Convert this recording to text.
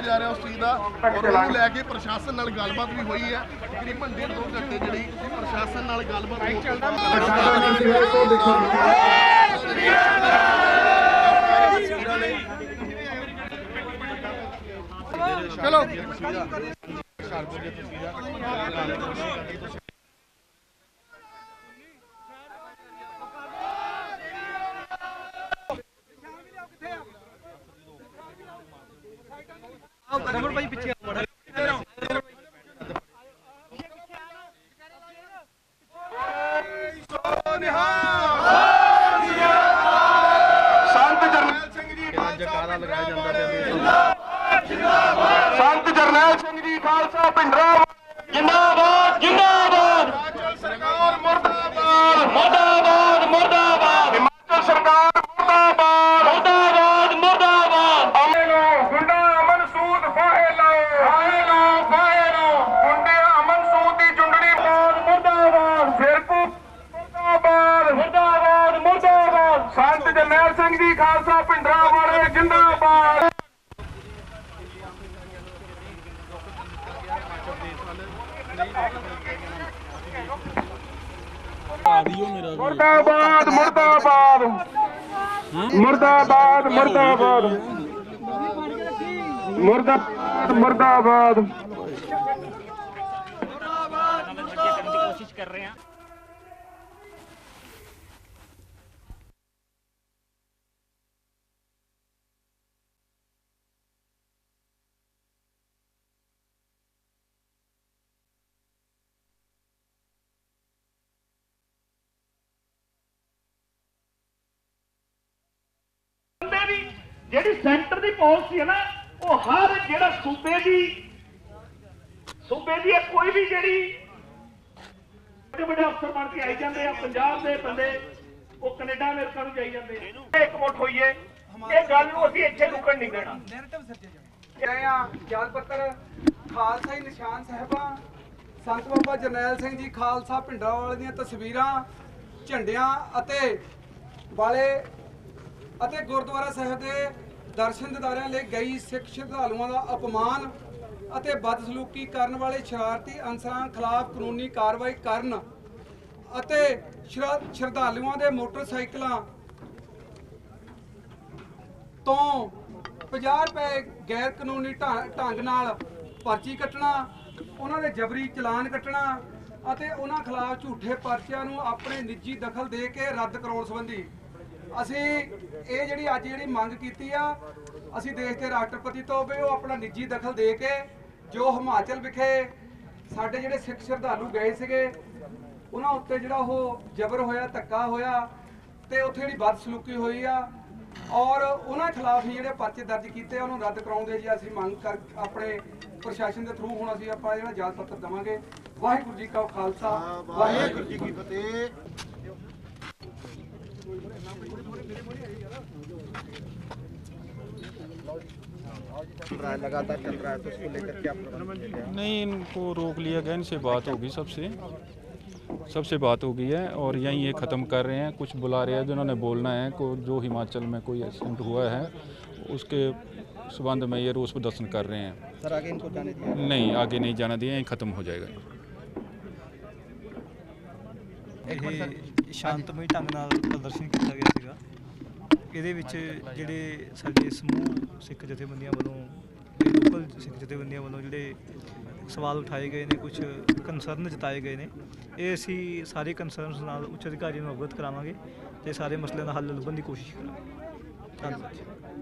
ਜਾ ਰਿਹਾ ਉਸ ਚੀਜ਼ ਦਾ ਔਰ ਉਹਨੂੰ ਲੈ ਕੇ ਪ੍ਰਸ਼ਾਸਨ ਨਾਲ ਗੱਲਬਾਤ ਵੀ ਹੋਈ ਹੈ। ਤਕਰੀਬਨ ਡੇਢ ਦੋ ਘੰਟੇ ਜਿਹੜੀ ਪ੍ਰਸ਼ਾਸਨ ਨਾਲ ਗੱਲਬਾਤ ਹੋਈ ਚਲੋ। ਸੰਤ ਜਰਨੈਲ ਸਿੰਘ ਜੀ ਜਕਾਰਾ ਲਗਾਇਆ ਜਾਂਦਾ ਸੰਤ ਜਰਨੈਲ ਸਿੰਘ ਜੀ ਖਾਲਸਾ ਪਿੰਡਰਾ ਜਿੰਦਾਬਾਦ ਜਿੰਦਾਬਾਦ। ਸੰਤ ਜਰਨੈਲ ਸਿੰਘ ਜੀ, ਖਾਲਸਾ ਪਿੰਡਰਾ ਵਾਲੇ, ਜਿੰਦਾਬਾਦ। ਮੁਰਦਾਬਾਦ ਮੁਰਦਾਬਾਦ। ਮੁਰਦਾਬਾਦ ਮੁਰਦਾਬਾਦ। ਮੁਰਦਾਬਾਦ। ਮੁਰਦਾਬਾਦ ਕੋਸ਼ਿਸ਼ ਕਰ ਰਹੇ ਹਾਂ ਬੰਦੇ ਵੀ ਜਿਹੜੀ ਸੈਂਟਰ ਦੀ ਪਾਲਿਸੀ ਹੈ ਨਾ, ਉਹ ਹਰ ਜਿਹੜਾ ਸੂਬੇ ਦੀ ਸੂਬੇ ਦੀ ਕੋਈ ਵੀ ਜਿਹੜੀ ਵੱਡੇ ਵੱਡੇ ਅਫਸਰ ਬਣ ਕੇ ਆਈ ਜਾਂਦੇ ਆ, ਪੰਜਾਬ ਦੇ ਬੰਦੇ, ਉਹ ਕੈਨੇਡਾ ਅਮਰੀਕਾ ਨੂੰ ਜਾਈ ਜਾਂਦੇ ਆ। ਇਕਮੁੱਠ ਹੋਈਏ ਇਹ ਗੱਲ ਨੂੰ ਅਸੀਂ ਇੱਥੇ ਰੁਕਣ ਨਹੀਂ ਦੇਣਾ। ਰਹੇ ਆ ਜਲ ਪੱਤਰ, ਖਾਲਸਾ ਹੀ ਨਿਸ਼ਾਨ ਸਾਹਿਬਾਂ, ਸੰਤ ਬਾਬਾ ਜਰਨੈਲ ਸਿੰਘ ਜੀ, ਖਾਲਸਾ ਭਿੰਡਰਾਂਵਾਲੇ ਦੀਆਂ ਤਸਵੀਰਾਂ, ਝੰਡਿਆਂ ਅਤੇ ਵਾਲੇ ਅਤੇ ਗੁਰਦੁਆਰਾ ਸਾਹਿਬ ਦੇ ਦਰਸ਼ਨ ਦਿਦਾਰਿਆਂ ਲਈ ਗਈ ਸਿੱਖ ਸ਼ਰਧਾਲੂਆਂ ਦਾ ਅਪਮਾਨ ਅਤੇ ਬਦਸਲੂਕੀ ਕਰਨ ਵਾਲੇ ਸ਼ਰਾਰਤੀ ਅਨਸਰਾਂ ਖਿਲਾਫ ਕਾਨੂੰਨੀ ਕਾਰਵਾਈ ਕਰਨ ਅਤੇ ਸ਼ਰਾ- ਸ਼ਰਧਾਲੂਆਂ ਦੇ ਮੋਟਰਸਾਈਕਲਾਂ ਤੋਂ 50 ਰੁਪਏ ਗੈਰ ਕਾਨੂੰਨੀ ਢੰਗ ਨਾਲ ਪਰਚੀ ਕੱਟਣਾ, ਉਹਨਾਂ ਦੇ ਜਬਰੀ ਚਲਾਨ ਕੱਟਣਾ ਅਤੇ ਉਹਨਾਂ ਖਿਲਾਫ ਝੂਠੇ ਪਰਚਿਆਂ ਨੂੰ ਆਪਣੇ ਨਿੱਜੀ ਦਖਲ ਦੇ ਕੇ ਰੱਦ ਕਰਾਉਣ ਸੰਬੰਧੀ ਅਸੀਂ ਇਹ ਜਿਹੜੀ ਅੱਜ ਜਿਹੜੀ ਮੰਗ ਕੀਤੀ ਆ ਅਸੀਂ ਦੇਸ਼ ਦੇ ਰਾਸ਼ਟਰਪਤੀ ਤੋਂ ਵੀ ਉਹ ਆਪਣਾ ਨਿੱਜੀ ਦਖਲ ਦੇ ਕੇ ਜੋ ਹਿਮਾਚਲ ਵਿਖੇ ਸਾਡੇ ਜਿਹੜੇ ਸਿੱਖ ਸ਼ਰਧਾਲੂ ਗਏ ਸੀਗੇ ਉਹਨਾਂ ਉੱਤੇ ਜਿਹੜਾ ਉਹ ਜ਼ਬਰ ਹੋਇਆ ਧੱਕਾ ਹੋਇਆ ਤੇ ਉੱਥੇ ਜਿਹੜੀ ਬਦਸਲੂਕੀ ਹੋਈ ਆ ਔਰ ਉਹਨਾਂ ਖਿਲਾਫ ਹੀ ਜਿਹੜੇ ਪਰਚੇ ਦਰਜ ਕੀਤੇ ਉਹਨੂੰ ਰੱਦ ਕਰਾਉਂਦੇ ਜੀ ਅਸੀਂ ਮੰਗ ਕਰ ਆਪਣੇ ਪ੍ਰਸ਼ਾਸਨ ਦੇ ਥਰੂ ਹੁਣ ਅਸੀਂ ਆਪਾਂ ਜਿਹੜਾ ਜਾਲ ਪੱਤਰ ਦਵਾਂਗੇ। ਵਾਹਿਗੁਰੂ ਜੀ ਕਾ ਖਾਲਸਾ ਵਾਹਿਗੁਰੂ ਜੀ ਕੀ ਫਤਿਹ। नहीं इनको रोक लिया गया इनसे बात होगी सबसे। सबसे बात हो गई है और यहीं ये ख़त्म कर रहे हैं कुछ बुला रहे हैं जिन्होंने बोलना है को जो हिमाचल में कोई एक्सीडेंट हुआ है उसके संबंध में ये रोष प्रदर्शन कर रहे हैं। सर आगे इनको जाने दिया नहीं आगे नहीं जाना दिया यहीं ख़त्म हो जाएगा। ਸ਼ਾਂਤਮਈ ਢੰਗ ਨਾਲ ਪ੍ਰਦਰਸ਼ਨ ਕੀਤਾ ਗਿਆ ਸੀਗਾ। ਇਹਦੇ ਵਿੱਚ ਜਿਹੜੇ ਸਾਡੇ ਸਮੂਹ ਸਿੱਖ ਜਥੇਬੰਦੀਆਂ ਵੱਲੋਂ ਲੋਕਲ ਸਿੱਖ ਜਥੇਬੰਦੀਆਂ ਵੱਲੋਂ ਜਿਹੜੇ ਸਵਾਲ ਉਠਾਏ ਗਏ ਨੇ ਕੁਝ ਕੰਸਰਨ ਜਤਾਏ ਗਏ ਨੇ ਇਹ ਅਸੀਂ ਸਾਰੇ ਕੰਸਰਨਸ ਨਾਲ ਉੱਚ ਅਧਿਕਾਰੀਆਂ ਨੂੰ ਅਵਗਤ ਕਰਾਵਾਂਗੇ ਤੇ ਸਾਰੇ ਮਸਲਿਆਂ ਦਾ ਹੱਲ ਲੱਭਣ ਦੀ ਕੋਸ਼ਿਸ਼ ਕਰਾਂਗੇ। ਧੰਨਵਾਦ